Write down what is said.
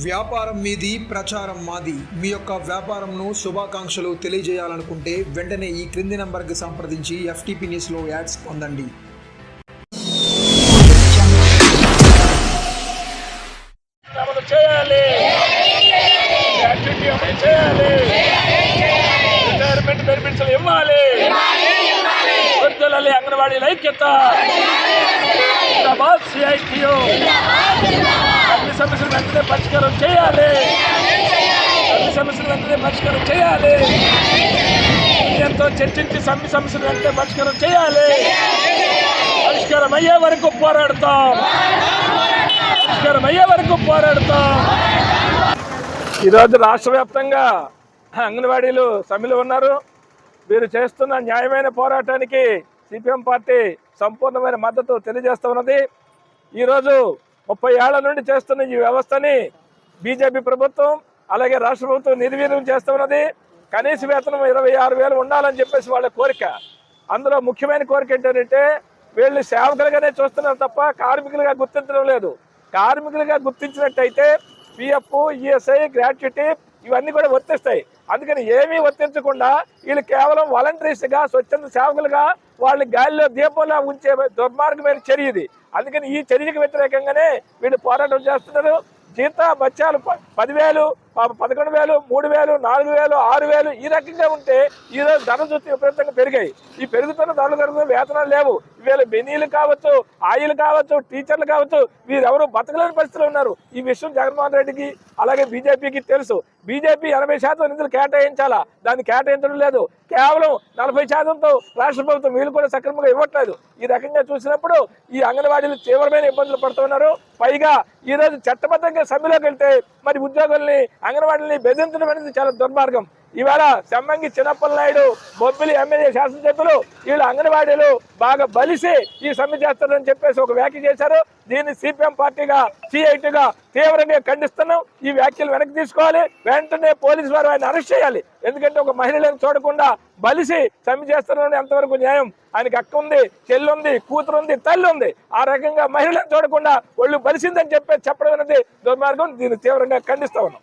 వ్యాపారం మీది ప్రచారం మాది. మీ యొక్క వ్యాపారంను శుభాకాంక్షలు తెలియజేయాలనుకుంటే వెంటనే ఈ క్రింది నంబర్కి సంప్రదించి ఎఫ్టీపీ న్యూస్లో యాడ్స్ పొందండి. రిటైర్మెంట్ బెనిఫిట్స్ ఇవ్వాలి. వృద్ధులని అంగన్వాడీ ఐక్యత. జిందాబాద్ సిఐటియు అన్ని సమస్యలు వెంటనే పరిష్కారం చేయాలి అన్ని సమస్యలు వెంటనే పరిష్కారం చేయాలి ఎంతో చర్చించి సమ్మె సమస్యలు వెంటనే పరిష్కారం చేయాలి. పరిష్కారం అయ్యే వరకు పోరాడతాం. పరిష్కారం అయ్యే వరకు పోరాడతాం. ఈరోజు రాష్ట్ర వ్యాప్తంగా అంగన్వాడీలు సమ్మెలు ఉన్నారు. వీరు చేస్తున్న న్యాయమైన పోరాటానికి సిపిఎం పార్టీ సంపూర్ణమైన మద్దతు తెలియజేస్తూ ఉన్నది. ఈరోజు ముప్పై ఏళ్ళ నుండి చేస్తున్న ఈ వ్యవస్థని బీజేపీ ప్రభుత్వం అలాగే రాష్ట్ర ప్రభుత్వం నిర్వీర్యం చేస్తూ ఉన్నది. కనీస వేతనం ఇరవై ఆరు వేలు ఉండాలని చెప్పేసి వాళ్ళ కోరిక. అందులో ముఖ్యమైన కోరిక ఏంటంటే వీళ్ళు సేవకులుగానే చూస్తున్నారు తప్ప కార్మికులుగా గుర్తించడం లేదు. కార్మికులుగా గుర్తించినట్టయితే పిఎఫ్ ఈఎస్ఐ గ్రాట్యుటీ ఇవన్నీ కూడా వర్తిస్తాయి. అందుకని ఏమీ వర్తించకుండా వీళ్ళు కేవలం వాలంటీర్స్గా స్వచ్ఛంద సేవకులుగా వాళ్ళని గాలిలో దీపంలో ఉంచే దుర్మార్గమైన చర్య ఇది. అందుకని ఈ చర్యకు వ్యతిరేకంగానే వీళ్ళు పోరాటం చేస్తున్నారు. జీత బత్యాలు ప- పదివేలు పదకొండు వేలు మూడు వేలు నాలుగు వేలు ఆరు వేలు ఈ రకంగా ఉంటే ఈరోజు ధరలు ధర చూస్తే విపరీతంగా పెరిగాయి. ఈ పెరుగుతున్న ధరలు కరుగుతున్న వేతనాలు లేవు. వీళ్ళ బెనీలు కావచ్చు ఆయిల్ కావచ్చు టీచర్లు కావచ్చు వీరెవరు బతకలేని పరిస్థితులు ఉన్నారు. ఈ విషయం జగన్మోహన్ రెడ్డికి అలాగే బీజేపీకి తెలుసు. బీజేపీ ఎనభై శాతం నిధులు కేటాయించాలా? దాన్ని కేటాయించడం లేదు. కేవలం నలభై శాతంతో రాష్ట్ర ప్రభుత్వం వీళ్ళు కూడా సక్రమంగా ఇవ్వట్లేదు. ఈ రకంగా చూసినప్పుడు ఈ అంగన్వాడీలు తీవ్రమైన ఇబ్బందులు పడుతున్నారు పైగా ఈ రోజు చట్టబద్ధంగా సభ్యులోకి వెళ్తే మరి ఉద్యోగుల్ని అంగన్వాడీని బెదిరించడం అనేది చాలా దుర్మార్గం. ఇవాళ సెమ్మంగి చిన్నప్పల నాయుడు బొబ్బిలి ఎమ్మెల్యే శాసనసభ్యులు వీళ్ళు అంగన్వాడీలు బాగా బలిసి ఈ సమ్మె చేస్తారని చెప్పేసి ఒక వ్యాఖ్య చేశారు. దీన్ని సిపిఎం పార్టీగా సిఐటిగా తీవ్రంగా ఖండిస్తున్నాం. ఈ వ్యాఖ్యలు వెనక్కి తీసుకోవాలి. వెంటనే పోలీసు వారు ఆయన అరెస్ట్ చేయాలి. ఎందుకంటే ఒక మహిళలను చూడకుండా బలిసి సమ్మె చేస్తున్నాడు ఎంతవరకు న్యాయం? ఆయనకి అక్క ఉంది చెల్లుంది కూతురు ఉంది తల్లి ఉంది. ఆ రకంగా మహిళలను చూడకుండా ఒళ్ళు బలిసిందని చెప్పి చెప్పడం అనేది దుర్మార్గం. దీన్ని తీవ్రంగా ఖండిస్తా ఉన్నాం.